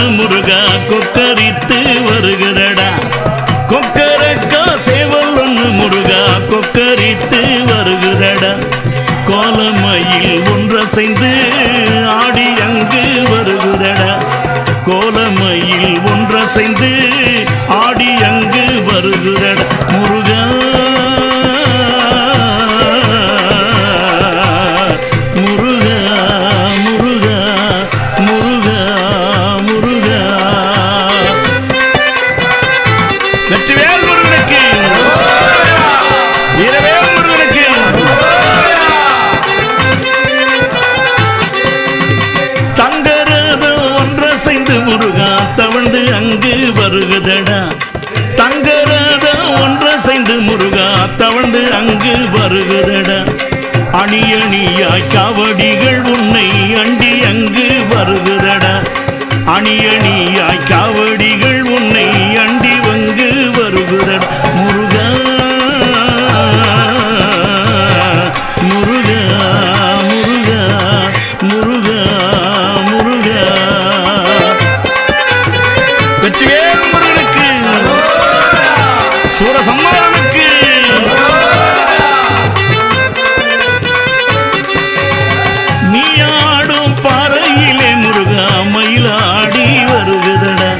ஒண்ணு முருகா கொக்கரித்து வருகிறடா. கொக்கரக்கா சேவல் ஒன்று முருகா கொக்கரித்து வருகிறடா. கோலமையில் ஒன்றசைந்து ஆடி அங்கு வருகிறடா. கோலமையில் ஒன்றசைந்து ஆடி அங்கு வருகிறடா. முரு தவழ்ந்து வருகுதடா. தங்கராடா தங்கரதம் சேர்ந்து முருகா தவழ்ந்து அங்கு வருகுதடா. அணி அணியாய் காவடிகள் உன்னை அண்டி அங்கு வருகுதடா. அணி சூரசம்மாரனுக்கு நீ ஆடும் பாறையிலே முருகா மயிலாடி வருகுதடா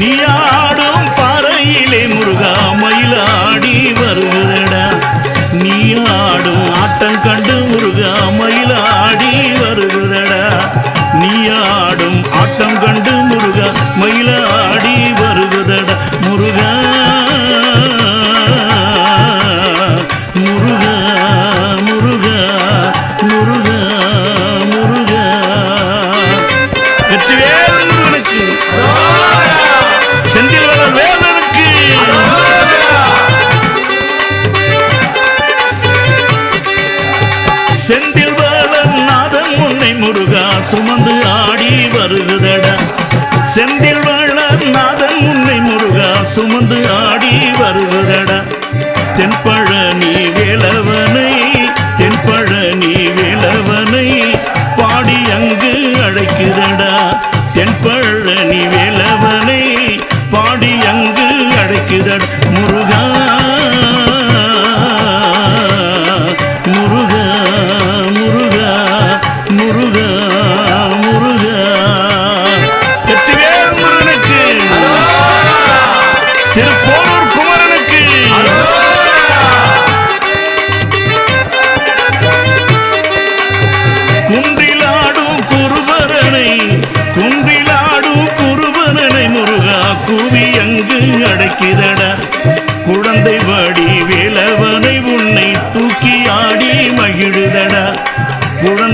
நீ ஆடும் பாறையிலே முருகா மயிலாடி வருகுதடா நீ ஆடும் ஆட்டம் கண்டு முருகா மயிலாடி வருகுதடா நீ ஆடும் ஆட்டம் கண்டு முருகா மயிலாடி முருகா முருகா. வெற்றிவேல் முருகனுக்கு செந்தில் வளர் வேலனுக்கு. செந்தில் வளர் நாதன் உன்னை முருகா சுமந்து ஆடி வருகுதடா. செந்தில் வளர் நாதன் உன்னை முருகா சுமந்து ஆடி வருகுதடா. தென்பழனி வேலவன் முருகா.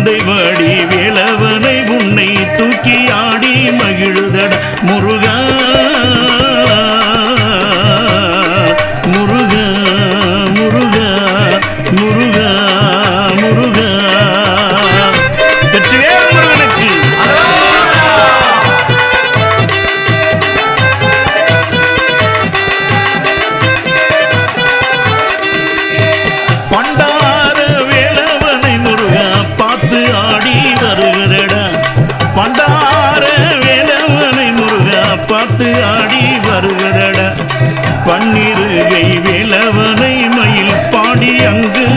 தந்தை வாடி வேலவனை உன்னை தூக்கி ஆடி மகிழுதடா பண்டார வேலவனை முருகா பார்த்து ஆடி வருகிறட. பன்னிருகை வேலவனை மயில் பாடி அங்கு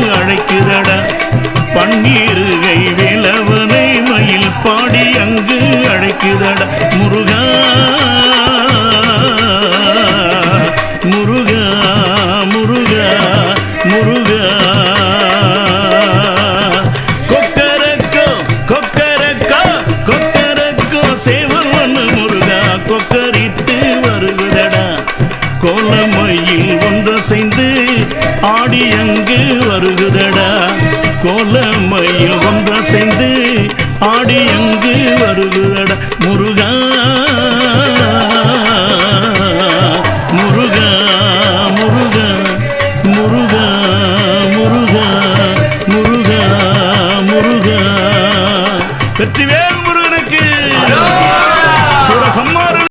கோலமயில் ஒன்றசைந்து ஆடி அங்கு வருகுதடா. கோலமயில் ஒன்றசைந்து ஆடி அங்கு